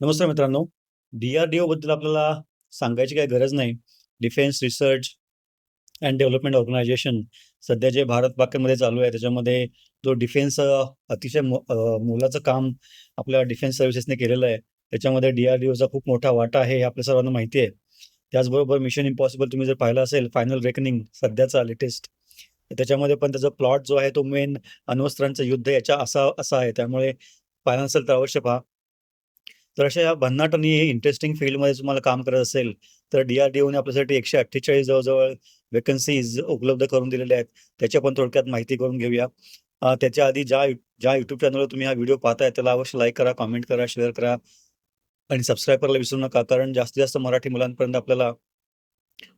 नमस्कार मित्रांनो. D R D आपल्याला सांगायची काही गरज नाही. Defence research and development organisation सध्या जे भारत पाकिस्तानमध्ये चालू आहे त्याच्यामध्ये जो डिफेन्स अतिशय मोलाचं काम आपल्या डिफेन्स सर्व्हिसेसने केलेलं आहे त्याच्यामध्ये डी आर डी ओचा खूप मोठा वाटा आहे हे आपल्या सर्वांना माहिती आहे. त्याचबरोबर मिशन इम्पॉसिबल तुम्ही जर पाहिलं असेल फायनल रेकनिंग सध्याचा लेटेस्ट त्याच्यामध्ये पण त्याचा प्लॉट जो आहे तो मेन अण्वस्त्रांचं युद्ध याच्या असा असा आहे. त्यामुळे पाहिलं असेल तर अवश्य पहा. तर अशा या भन्नाट आणि इंटरेस्टिंग फील्डमध्ये तुम्हाला काम करत असेल तर डी आर डी ओने आपल्यासाठी एकशे अठ्ठेचाळीस जवळजवळ वेकन्सीज उपलब्ध करून दिलेल्या आहेत. त्याच्या पण थोडक्यात माहिती करून घेऊया. त्याच्या आधी ज्या ज्या यूट्यूब चॅनलवर तुम्ही हा व्हिडिओ पाहताय त्याला अवश्य लाईक करा कमेंट करा शेअर करा आणि सबस्क्राईब करायला विसरू नका कारण जास्तीत जास्त मराठी मुलांपर्यंत आपल्याला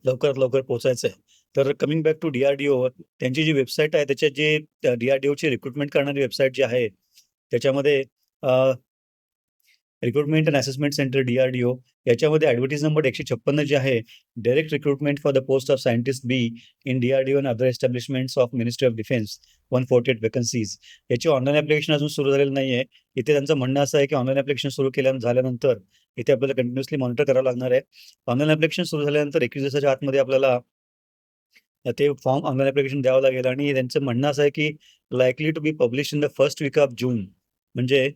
लवकरात लवकर पोहोचायचं आहे. तर coming back to D R D O त्यांची जी वेबसाईट आहे त्याच्यात जे डी आर डी ओची रिक्रुटमेंट करणारी वेबसाईट जी आहे त्याच्यामध्ये recruitment and assessment centre D R D O याच्यामध्ये ॲडव्हर्टीज नंबर एकशे छप्पन्न जे आहे direct recruitment for the post of scientist B in D R D O and other establishments of Ministry of Defence one forty eight vacancies याची online application अजून सुरू झालेलं नाही आहे इथे त्यांचं म्हणणं असं आहे की ऑनलाईन ॲप्लिकेशन सुरू केल्या झाल्यानंतर इथे आपल्याला कंटिन्युअसली मॉनिटर करावं लागणार आहे. ऑनलाईन ॲप्लिकेशन सुरू झाल्यानंतर एकवीस दिवसाच्या आतमध्ये आपल्याला ते फॉर्म ऑनलाईन ॲप्लिकेशन द्यावं लागेल. आणि त्यांचं म्हणणं असं आहे की likely to be publish in the first week of June म्हणजे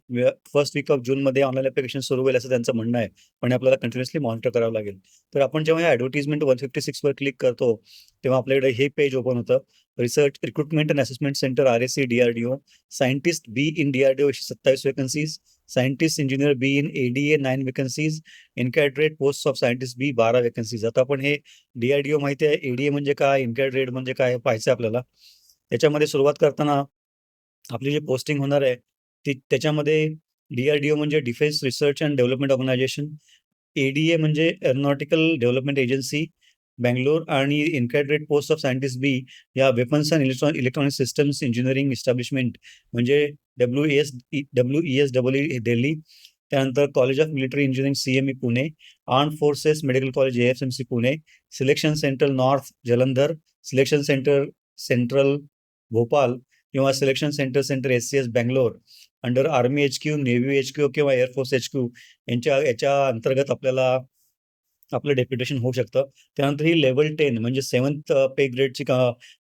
फर्स्ट वीक ऑफ जूनमध्ये ऑनलाईन ॲप्लिकेशन सुरू होईल असं त्यांचं म्हणणं आहे. पण आपल्याला कंटिन्युअसली मॉनिटर करावं लागेल. तर आपण जेव्हा या ॲडव्हर्टिजमेंट वन फिफ्टी सिक्सवर क्लिक करतो तेव्हा आपल्याकडे हे पेज ओपन होतं. Research recruitment and assessment centre R S C D scientist B in DRDO एकशे सत्तावीस vacancies scientist engineer B in A D A nine vacancies in cadre post of scientist B बारा vacancies आता आपण हे DRDO माहिती आहे. ADA म्हणजे काय? इनकॅड्रेट म्हणजे काय? पाहायचं आपल्याला. त्याच्यामध्ये सुरुवात करताना आपली जी पोस्टिंग होणार आहे ती त्याच्यामध्ये डीआरडीओ म्हणजे defence research and development organisation ADA म्हणजे एरोनॉटिकल डेव्हलपमेंट एजन्सी बँगलोर आणि in cadre post of scientist B या weapons and electron electronic systems engineering establishment म्हणजे W S W E S W E Delhi त्यानंतर college of military engineering C M E Pune arm forces medical college A F M C Pune selection centre north Jalandhar selection centre central Bhopal किंवा selection centre centre S C S Bangalore under army H Q navy H Q किंवा air force H Q यांच्या याच्या अंतर्गत आपल्याला आपलं deputation होऊ शकतं. त्यानंतर ही लेवल टेन म्हणजे सेवन्थ पे ग्रेडची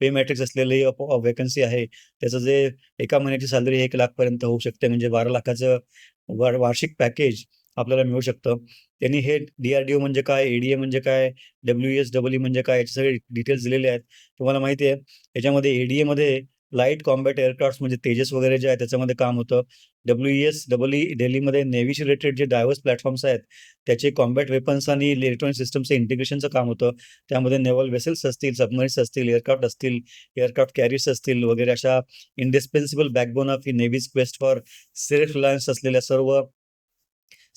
पे मॅट्रिक्स असलेली uh, वेकन्सी uh, आहे. त्याचं जे एका महिन्याची सॅलरी एक लाखपर्यंत होऊ शकते म्हणजे बारा लाखाचं वार वार्षिक पॅकेज आपल्याला मिळू शकतं. त्यांनी हे डी आर डी ओ म्हणजे काय ए डी ए म्हणजे काय डब्ल्यू एस डब्ल्यू म्हणजे काय याचे सगळे डिटेल्स दिलेले आहेत. तुम्हाला माहिती आहे याच्यामध्ये ए डी एमध्ये लाइट कॉम्बॅट एअरक्राफ्ट म्हणजे तेजस वगैरे जे आहे त्याच्यामध्ये काम होतं. डब्ल्यू एस डबल ई डेल्लीमध्ये नेव्हीशी रिलेटेड जे डायव्हर्स प्लॅटफॉर्म्स आहेत त्याचे कॉम्बॅट वेपन्स आणि इलेक्ट्रॉनिक सिस्टमचं इंटिग्रेशनचं काम होतं. त्यामध्ये नेव्हल वेसल्स असतील सबमरीन्स असतील एअरक्राफ्ट असतील एअरक्राफ्ट कॅरियर्स असतील वगैरे अशा indispensable backbone of navy's quest for self reliance असलेल्या सर्व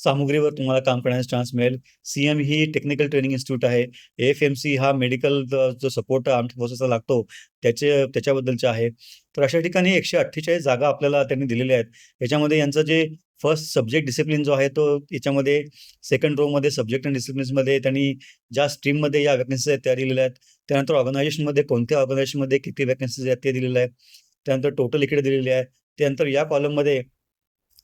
सामुग्रीवर तुम्हाला काम करण्याचा चान्स मिळेल. सी एम ही टेक्निकल ट्रेनिंग इन्स्टिट्यूट आहे. एफ एम सी हा मेडिकल जो सपोर्ट आर्म्ड फोर्सेसला लागतो त्याचे त्याच्याबद्दलचे आहे. तर अशा ठिकाणी एकशे अठ्ठेचाळीस जागा आपल्याला त्यांनी दिलेल्या आहेत. याच्यामध्ये यांचं जे फर्स्ट सब्जेक्ट डिसिप्लिन जो आहे तो याच्यामध्ये सेकंड रोमध्ये सब्जेक्ट अँड डिसिप्लिन्समध्ये त्यांनी ज्या स्ट्रीममध्ये या वॅकन्सीज आहेत त्या दिलेल्या आहेत. त्यानंतर ऑर्गनायझेशनमध्ये कोणत्या ऑर्गनायझेशनमध्ये किती वॅकन्सीज आहेत ते दिलेलं आहे त्यानंतर टोटल इकडे दिलेली आहे त्यानंतर या कॉलममध्ये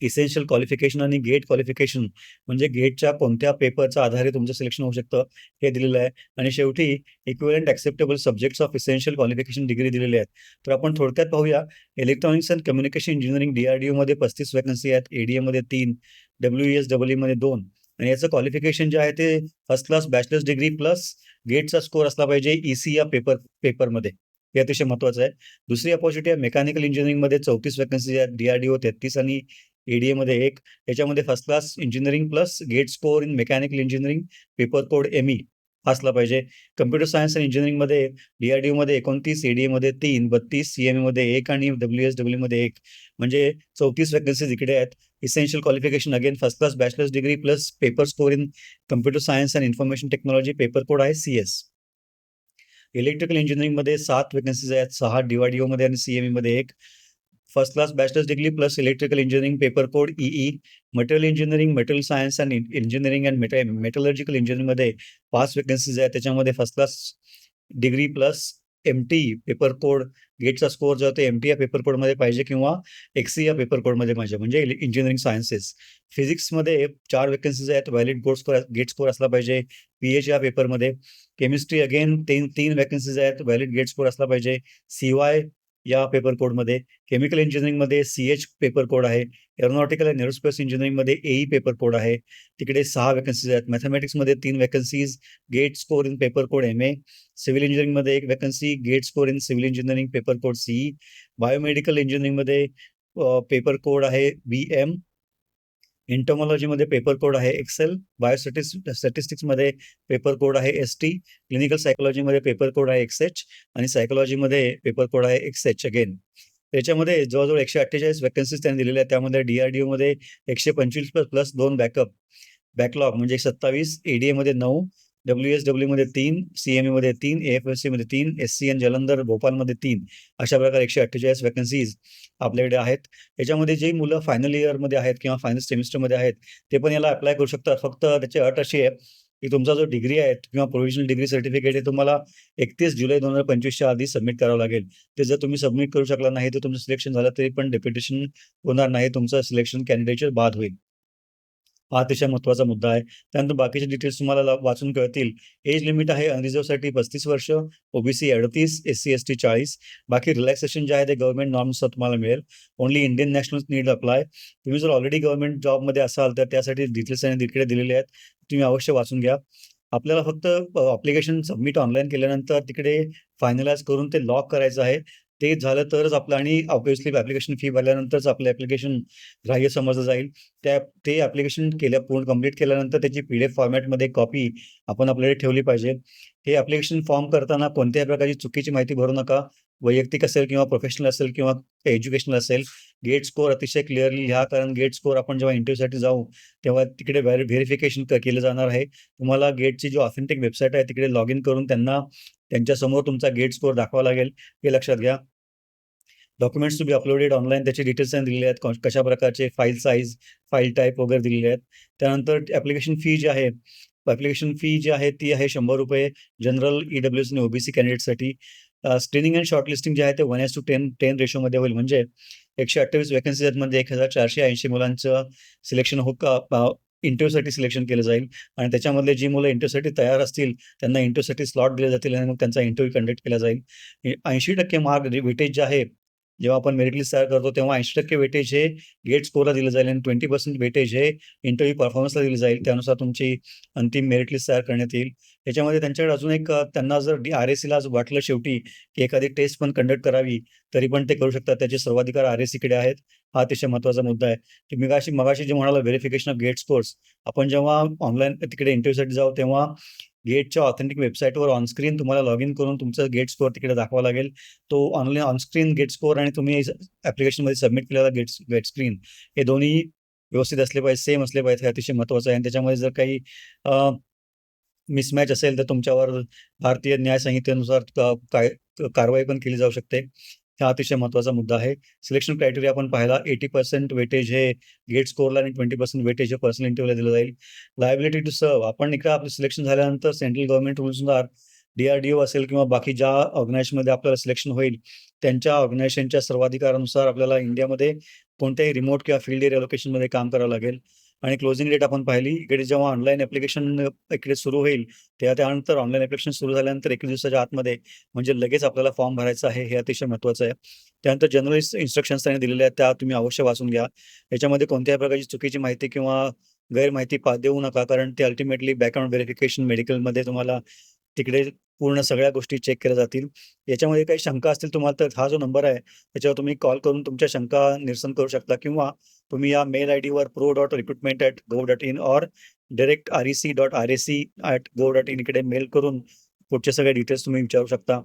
इसेन्शियल क्वालिफिकेशन आणि गेट क्वालिफिकेशन म्हणजे गेटच्या कोणत्या पेपरच्या आधारे तुमचं सिलेक्शन होऊ शकतं हे दिलेलं आहे. आणि शेवटी equivalent acceptable subjects of essential qualification degree दिलेली आहेत. तर आपण थोडक्यात पाहूया इलेक्ट्रॉनिक्स अँड कम्युनिकेशन इंजिनिअरिंग डीआरडीओमध्ये पस्तीस वॅकन्सी आहेत ए डी एमध्ये तीन डब्ल्यू एस डब्ल्यू मध्ये दोन. आणि याचं क्वालिफिकेशन जे आहे ते first class bachelors degree plus गेटचा स्कोर असला पाहिजे ईसी या पेपर पेपरमध्ये हे अतिशय महत्त्वाचं आहे. दुसरी अपॉर्च्युनिटी आहे मेकॅनिकल इंजिनिअरिंगमध्ये चौतीस वॅकन्सी आहेत डीआरडीओ तेहतीस आणि ए मध्ये एक याच्यामध्ये first class engineering plus GATE score in mechanical engineering paper code M E असला पाहिजे. कम्प्युटर सायन्स आणि इंजिनिअरिंगमध्ये डी आर एकोणतीस ए तीन बत्तीस सीएमए मध्ये एक आणि डब्ल्यू एस डब्ल्यूमध्ये एक. म्हणजे चौतीस वॅकन्सीज इकडे आहेत. Essential qualification again first class bachelors degree plus paper score in computer science and information technology paper code आहे सी एस इलेक्ट्रिकल इंजिनिअरिंगमध्ये सात वेकन्सीज आहेत. सहा डी वाय आणि सी मध्ये एक. First class bachelors degree plus electrical engineering paper code E material engineering material science and engineering and mete metallurgical इंजिनिअरिंगमध्ये पाच वेकन्सीज आहेत त्याच्यामध्ये first class degree plus M T paper code गेटचा score जो आहे तो एम-टी या पेपर कोडमध्ये पाहिजे किंवा एक्स या पेपर कोडमध्ये पाहिजे म्हणजे इंजिनिअरिंग सायन्सेस. फिजिक्समध्ये चार वेकन्सीज आहेत. Valid board score GATE score असला पाहिजे. पी-एच या पेपरमध्ये. केमिस्ट्री अगेन तीन तीन वॅकन्सीज आहेत. व्हॅलिड गेट स्कोर असला पाहिजे. सी-वाय या पेपर कोडमध्ये. केमिकल इंजिनिअरिंगमध्ये सी-एच पेपर कोड आहे. एरोनॉटिकल अँड एरोस्पेस इंजिनिअरिंगमध्ये ए-ई पेपर कोड आहे. तिकडे सहा व्हॅकन्सीज आहेत. मॅथेमॅटिक्समध्ये तीन vacancies. GATE score in paper code M A. Civil इंजिनिअरिंगमध्ये 1 vacancy. GATE score in civil engineering paper code C E. Biomedical इंजिनिअरिंगमध्ये पेपर कोड आहे बी-एम. एंटोमॉलॉजीमध्ये पेपर कोड आहे एक्सेल. बायोस्टॅटिस स्टॅटिस्टिक्समध्ये पेपर कोड आहे एस-टी. क्लिनिकल सायकोलॉजीमध्ये paper code आहे X H आणि सायकोलॉजीमध्ये पेपर कोड आहे एक्स-एच अगेन. त्याच्यामध्ये जवळजवळ एकशे अठ्ठेचाळीस वॅकन्सीज त्यांनी दिलेल्या आहेत. त्यामध्ये डी-आर-डी-ओमध्ये 125 प्लस प्लस दोन बॅकअप बॅकलॉग म्हणजे 27, ए-डी-एमध्ये डब्ल्यू-एस-डब्ल्यूमध्ये 3, सी-एम-एमध्ये 3, ए-एफ-एस-सीमध्ये तीन एस-सी-एन जालंधर, भोपालमध्ये तीन अशा प्रकारे एकशे अठ्ठेचाळीस वॅकन्सीज आपल्याकडे आहेत. याच्यामध्ये जे मुलं फायनल इयरमध्ये आहेत किंवा फायनल सेमिस्टरमध्ये आहेत, ते पण याला अप्लाय करू शकतात. फक्त त्याची अट अशी आहे, की तुमचा जो डिग्री आहे किंवा प्रोव्हिजनल डिग्री सर्टिफिकेट हे तुम्हाला 31 जुलै 2025च्या आधी सबमिट करावं लागेल. ते जर तुम्ही सबमिट करू शकला नाही, तर तुमचं सिलेक्शन झालं तरी पण डेप्युटेशन होणार नाही. तुमचं सिलेक्शन कॅन्डिडेटचर बाद होईल. हा अतिशय महत्त्वाचा मुद्दा आहे. त्यानंतर बाकीचे डिटेल्स तुम्हाला वाचून कळतील. एज लिमिट आहे अनरिझर्वसाठी पस्तीस वर्ष, ओ-बी-सी 38, एस-सी-एस-टी 40. बाकी रिलॅक्सेशन जे आहे ते गव्हर्नमेंट नॉर्म्सनुसार तुम्हाला मिळेल. Only Indian national need apply. तुम्ही जर ऑलरेडी गव्हर्नमेंट जॉबमध्ये असाल, तर त्यासाठी डिटेल्स त्यांनी तिकडे दिलेले आहेत. तुम्ही अवश्य वाचून घ्या. आपल्याला फक्त अप्लिकेशन सबमिट ऑनलाईन केल्यानंतर तिकडे फायनलाइज करून ते लॉक करायचं आहे. ते झालं तरच आपलं आणि ऑब्व्हियसली ॲप्लिकेशन फी भरल्यानंतरच आपलं ॲप्लिकेशन ग्राह्य समजलं जाईल. त्या ते ॲप्लिकेशन केल्या पूर्ण कंप्लीट केल्यानंतर त्याची पी-डी-एफ फॉर्मॅटमध्ये कॉपी आपण आपल्याकडे ठेवली पाहिजे. हे ॲप्लिकेशन फॉर्म करताना कोणत्याही प्रकारची चुकीची माहिती भरू नका. वैयक्तिक असेल किंवा प्रोफेशनल असेल किंवा एज्युकेशनल असेल. गेट स्कोर अतिशय क्लिअरली लिहा. कारण गेट स्कोर आपण जेव्हा इंटरव्ह्यूसाठी जाऊ, तेव्हा तिकडे व्हेरि व्हेरिफिकेशन क केलं जाणार आहे. तुम्हाला गेटची जी ऑथेंटिक वेबसाईट आहे, तिकडे लॉग इन करून त्यांना त्यांच्यासमोर तुमचा गेट स्कोर दाखवा लागेल. हे लक्षात घ्या. डॉक्युमेंट्स तुम्ही बी अपलोडेड ऑनलाईन त्याचे डिटेल्स त्यांनी दिलेले आहेत. कशा प्रकारचे फाईल साईज फाईल टाईप वगैरे दिलेले आहेत. त्यानंतर ॲप्लिकेशन फी जी आहे, ॲप्लिकेशन फी जी आहे ती आहे ₹100 जनरल, ई-डब्ल्यू-एस आणि ओ-बी-सी कॅन्डिडेटसाठी. स्क्रीनिंग अँड शॉर्टलिस्टिंग जे आहे ते 1:10 10 रेशोमध्ये होईल. म्हणजे एकशे अठ्ठावीस वेकेन्सीमध्ये म्हणजे एक हजार चारशे ऐंशी मुलांचं सिलेक्शन हो का इंटरव्ह्यूसाठी सिलेक्शन केलं जाईल आणि त्याच्यामधले जी मुलं इंटरव्ह्यूसाठी तयार असतील, त्यांना इंटरव्ह्यूसाठी स्लॉट दिले जातील आणि मग त्यांचा इंटरव्ह्यू कंडक्ट केला जाईल. ऐंशी टक्के मार्क वेटेज जे आहे, जेव्हा आपण मेरिट लिस्ट तयार करतो, तेव्हा 80% वेटेज हे गेट स्कोरला दिलं जाईल आणि 20% वेटेज हे इंटरव्ह्यू परफॉर्मन्सला दिलं जाईल. त्यानुसार तुमची अंतिम मेरिट लिस्ट तयार करण्यात येईल. याच्यामध्ये त्यांच्याकडे अजून एक त्यांना जर डी आर-एस-सीला वाटलं शेवटी, की एखादी टेस्ट पण कंडक्ट करावी, तरी पण ते करू शकतात. त्याचे सर्वाधिकार आर-एस-सीकडे आहेत. हा अतिशय महत्त्वाचा मुद्दा आहे. की मगाशी मगाशी जे म्हणाला व्हेरिफिकेशन ऑफ गेट स्कोर्स. आपण जेव्हा ऑनलाईन तिकडे इंटरव्ह्यूसाठी जाऊ, तेव्हा गेटच्या ऑथेंटिक वेबसाईटवर ऑनस्क्रीन तुम्हाला लॉग इन करून तुमचा गेट स्कोर तिकडे दाखवावा लागेल. तो online on screen GATE score आणि तुम्ही ॲप्लिकेशनमध्ये सबमिट केलेला गेट गेट स्क्रीन हे दोन्ही व्यवस्थित असले पाहिजे, सेम असले पाहिजे. हे अतिशय महत्त्वाचं आहे आणि त्याच्यामध्ये जर काही मिसमॅच असेल, तर तुमच्यावर भारतीय न्याय संहितेनुसार काय कारवाई पण केली जाऊ शकते. हा अतिशय महत्त्वाचा मुद्दा आहे. सिलेक्शन क्रायटेरिया आपण पाहिला 80% वेटेज हे गेट स्कोरला आणि 20% वेटेज हे पर्सनल इंटरव्ह्यूला दिलं जाईल. लायबिलिटी टू सर्व आपण इकडे आपलं सिलेक्शन झाल्यानंतर सेंट्रल गव्हर्नमेंट रुल्सनुसार डी आरडीओ असेल किंवा बाकी ज्या ऑर्गनायझेशनमध्ये आपल्याला सिलेक्शन होईल, त्यांच्या ऑर्गनायझेशनच्या सर्वाधिकारानुसार आपल्याला इंडियामध्ये कोणत्याही रिमोट किंवा फील्ड एरिया लोकेशनमध्ये काम करावं लागेल. आणि क्लोजिंग डेट आपण पाहिली. इकडे जेव्हा ऑनलाईन ऍप्लिकेशन इकडे सुरू होईल, तेव्हा त्यानंतर ऑनलाईन ऍप्लिकेशन सुरू झाल्यानंतर 21 दिवसाच्या आतमध्ये म्हणजे लगेच आपल्याला फॉर्म भरायचा आहे. हे अतिशय महत्त्वाचं आहे. त्यानंतर जनरल इन्स्ट्रक्शन्स त्यांनी दिलेल्या आहेत, त्या तुम्ही अवश्य वाचून घ्या. याच्यामध्ये कोणत्याही प्रकारची चुकीची माहिती किंवा गैरमाहिती पा देऊ नका. कारण ते अल्टिमेटली बॅकग्राऊंड व्हेरिफिकेशन मेडिकलमध्ये तुम्हाला तिकडे पूर्ण सगळ्या गोष्टी चेक केल्या जातील. याच्यामध्ये काही शंका असतील तुम्हाला, तर हा जो नंबर आहे, त्याच्यावर तुम्ही कॉल करून तुमच्या शंका निरसन करू शकता किंवा तुम्ही या मेल आयडीवर इन ऑर डायरेक्ट इन इकडे मेल करून पुढचे सगळे डिटेल्स तुम्ही विचारू शकता.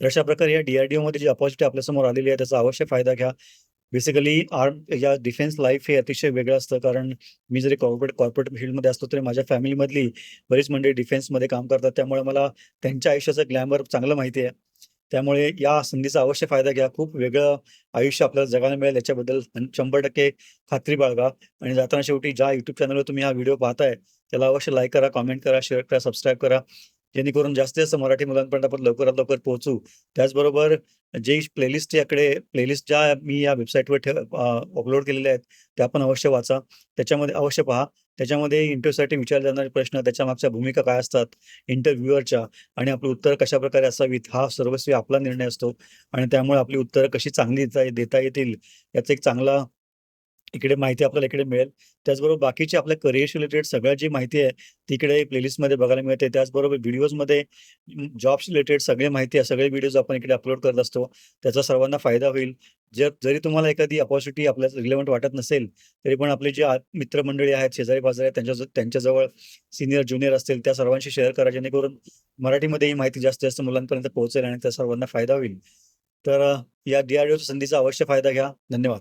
तर अशा प्रकारे या डी-आर-डी-ओमध्ये जी अपॉर्च्युनिटी आपल्यासमोर आलेली आहे, त्याचा अवश्य फायदा घ्या. बेसिकली आर्म या डिफेन्स लाईफ हे अतिशय वेगळं असतं. कारण मी जरी कॉर्पोरेट कॉर्पोरेट फील्डमध्ये असतो, तरी माझ्या फॅमिलीमधली बरीच मंडळी डिफेन्समध्ये काम करतात. त्यामुळे मला त्यांच्या आयुष्याचं ग्लॅमर चांगलं माहिती आहे. त्यामुळे या संधीचा अवश्य फायदा घ्या. खूप वेगळं आयुष्य आपल्याला जगायला मिळेल याच्याबद्दल 100% खात्री बाळगा आणि जाताना शेवटी ज्या युट्यूब चॅनलवर तुम्ही हा व्हिडिओ पाहताय, त्याला अवश्य लाईक करा, कमेंट करा, शेअर करा, सबस्क्राईब करा. जेणेकरून जास्तीत जास्त मराठी मुलांपर्यंत आपण लवकरात लवकर पोहोचू. त्याचबरोबर जे प्लेलिस्ट याकडे प्लेलिस्ट ज्या मी या वेबसाईटवर ठेव अपलोड केलेल्या आहेत त्या पण अवश्य वाचा. त्याच्यामध्ये अवश्य पहा. त्याच्यामध्ये इंटरव्ह्यूसाठी विचारले जाणारे प्रश्न त्याच्या मागच्या भूमिका काय असतात इंटरव्ह्युअरच्या आणि आपलं उत्तर कशा प्रकारे असावीत हा सर्वस्वी आपला निर्णय असतो. आणि त्यामुळे आपली उत्तरं कशी चांगली देता देता येतील याचा एक चांगला इकडे माहिती आपल्याला इकडे मिळेल. त्याचबरोबर बाकीची आपल्या करिअरशी रिलेटेड सगळ्या जी माहिती आहे तिकडे प्लेलिस्टमध्ये बघायला मिळते. त्याचबरोबर व्हिडिओजमध्ये जॉब्स रिलेटेड सगळे माहिती आहे सगळे व्हिडिओज आपण इकडे अपलोड करत असतो. त्याचा सर्वांना फायदा होईल. जर जरी तुम्हाला एखादी अपॉर्च्युनिटी आपल्या रिलेव्हंट वाटत नसेल तरी पण आपले जे मित्रमंडळी आहेत शेजारी पाजारी आहेत त्यांच्या त्यांच्याजवळ सिनियर ज्युनियर असतील त्या सर्वांशी शेअर करा जेणेकरून मराठीमध्ये ही माहिती जास्तीत जास्त मुलांपर्यंत पोहोचेल आणि त्या सर्वांना फायदा होईल. तर अ, या डी आर संधीचा अवश्य फायदा घ्या. धन्यवाद.